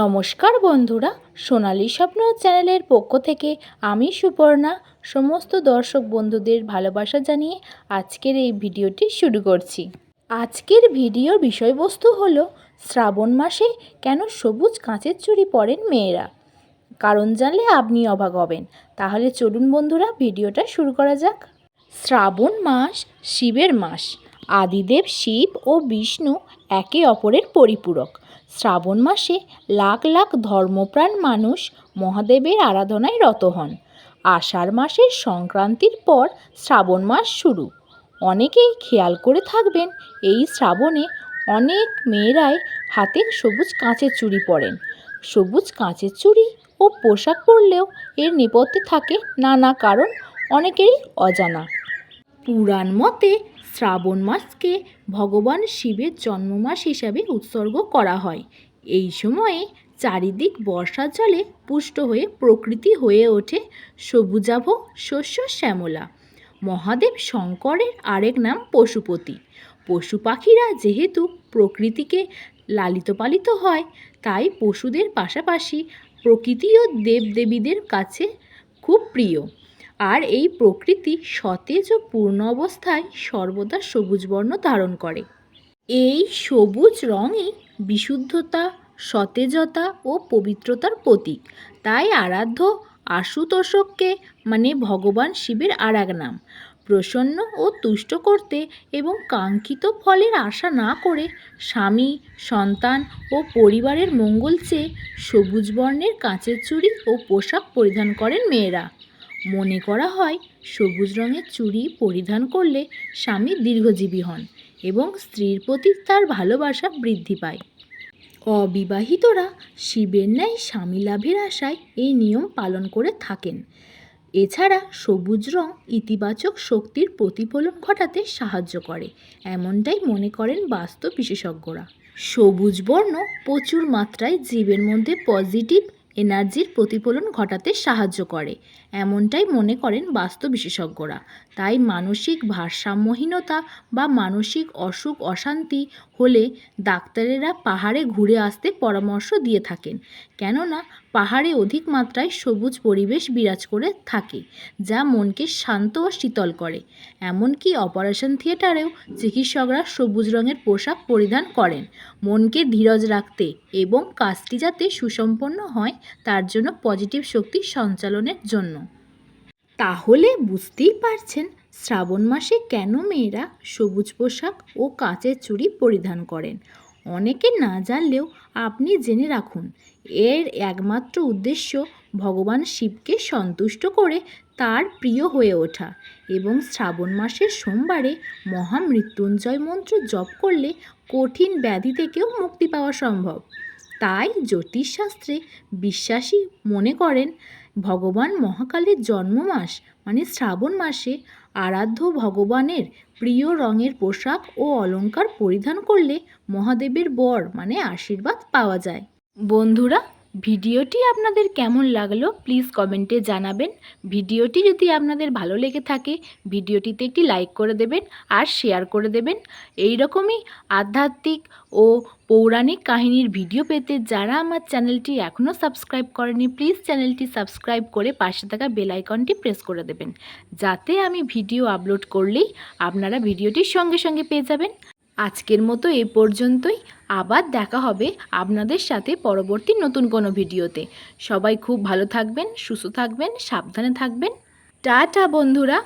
নমস্কার বন্ধুরা, সোনালী স্বপ্ন চ্যানেলের পক্ষ থেকে আমি সুপর্ণা। সমস্ত দর্শক বন্ধুদের ভালোবাসা জানিয়ে আজকের এই ভিডিওটি শুরু করছি। আজকের ভিডিওর বিষয়বস্তু হলো, শ্রাবণ মাসে কেন সবুজ কাঁচের চুড়ি পরেন মেয়েরা? কারণ জানলে আপনি অবাক হবেন। তাহলে চলুন বন্ধুরা, ভিডিওটা শুরু করা যাক। শ্রাবণ মাস শিবের মাস। আদিদেব শিব ও বিষ্ণু একে অপরের পরিপূরক। শ্রাবণ মাসে লাখ লাখ ধর্মপ্রাণ মানুষ মহাদেবের আরাধনায় রত হন। আষাঢ় মাসের সংক্রান্তির পর শ্রাবণ মাস শুরু। অনেকেই খেয়াল করে থাকবেন, এই শ্রাবণে অনেক মেয়েরাই হাতে সবুজ কাঁচের চুড়ি পরেন। সবুজ কাঁচের চুড়ি ও পোশাক পরলেও এর নেপথ্যে থাকে নানা কারণ অনেকেরই অজানা। পুরাণ মতে শ্রাবণ মাসকে ভগবান শিবের জন্মমাস হিসাবে উৎসর্গ করা হয়। এই সময়ে চারিদিক বর্ষা জলে পুষ্ট হয়ে প্রকৃতি হয়ে ওঠে সবুজাভ শস্য শ্যামলা। মহাদেব শঙ্করের আরেক নাম পশুপতি। পশু পাখিরা যেহেতু প্রকৃতিকে লালিত পালিত হয়, তাই পশুদের পাশাপাশি প্রকৃতিও দেবদেবীদের কাছে খুব প্রিয়। আর এই প্রকৃতি সতেজ ও পূর্ণ অবস্থায় সর্বদা সবুজ বর্ণ ধারণ করে। এই সবুজ রঙই বিশুদ্ধতা, সতেজতা ও পবিত্রতার প্রতীক। তাই আরাধ্য আশুতোষককে মানে ভগবান শিবের আর এক নাম প্রসন্ন ও তুষ্ট করতে এবং কাঙ্ক্ষিত ফলের আশা না করে স্বামী, সন্তান ও পরিবারের মঙ্গল চেয়ে সবুজ বর্ণের কাঁচের চুড়ি ও পোশাক পরিধান করেন মেয়েরা। মনে করা হয় সবুজ রঙের চুড়ি পরিধান করলে স্বামী দীর্ঘজীবী হন এবং স্ত্রীর প্রতি তার ভালোবাসা বৃদ্ধি পায়। অবিবাহিতরা শিবের ন্যায় স্বামী লাভের আশায় এই নিয়ম পালন করে থাকেন। এছাড়া সবুজ রং ইতিবাচক শক্তির প্রতিফলন ঘটাতে সাহায্য করে, এমনটাই মনে করেন বাস্তু বিশেষজ্ঞরা। সবুজ বর্ণ প্রচুর মাত্রায় জীবের মধ্যে পজিটিভ এনার্জির প্রতিফলন ঘটাতে সাহায্য করে এমনটাই মনে করেন বাস্তু বিশেষজ্ঞরা। তাই মানসিক ভারসাম্যহীনতা বা মানসিক অসুখ অশান্তি হলে ডাক্তারেরা পাহাড়ে ঘুরে আসতে পরামর্শ দিয়ে থাকেন। কেননা পাহাড়ে অধিক মাত্রায় সবুজ পরিবেশ বিরাজ করে থাকে, যা মনকে শান্ত ও শীতল করে। এমনকি অপারেশন থিয়েটারেও চিকিৎসকরা সবুজ রঙের পোশাক পরিধান করেন। মনকে ধীরজ রাখতে এবং কাজটি যাতে সুসম্পন্ন হয়, তার জন্য পজিটিভ শক্তি সঞ্চালনের জন্য। তাহলে বুঝতেই পারছেন শ্রাবণ মাসে কেন মেয়েরা সবুজ পোশাক ও কাঁচের চুড়ি পরিধান করেন। অনেকে না জানলেও আপনি জেনে রাখুন, এর একমাত্র উদ্দেশ্য ভগবান শিবকে সন্তুষ্ট করে তার প্রিয় হয়ে ওঠা এবং শ্রাবণ মাসের সোমবারে মহামৃত্যুঞ্জয় মন্ত্র জপ করলে কঠিন ব্যাধি থেকেও মুক্তি পাওয়া সম্ভব। তাই জ্যোতিষশাস্ত্রে বিশ্বাসী মনে করেন ভগবান মহাকালের জন্মমাস মানে শ্রাবণ মাসে আরাধ্য ভগবানের প্রিয় রঙের পোশাক ও অলঙ্কার পরিধান করলে মহাদেবের বর মানে আশীর্বাদ পাওয়া যায়। বন্ধুরা ভিডিওটি আপনাদের কেমন লাগল প্লিজ কমেন্টে জানাবেন। ভিডিওটি যদি আপনাদের ভালো লেগে থাকে, ভিডিওটিতে একটি লাইক করে দেবেন আর শেয়ার করে দেবেন। এই রকমই আধ্যাত্মিক ও পৌরাণিক কাহিনীর ভিডিও পেতে যারা আমার চ্যানেলটি এখনও সাবস্ক্রাইব করেনি, প্লিজ চ্যানেলটি সাবস্ক্রাইব করে পাশে থাকা বেল আইকনটি প্রেস করে দেবেন। যাতে আমি ভিডিও আপলোড করলেই আপনারা ভিডিওটির সঙ্গে সঙ্গে পেয়ে যাবেন। আজকের মতো এ পর্যন্তই। আবার দেখা হবে আপনাদের সাথে পরবর্তী নতুন কোনো ভিডিওতে। সবাই খুব ভালো থাকবেন, সুস্থ থাকবেন, সাবধানে থাকবেন। টাটা বন্ধুরা।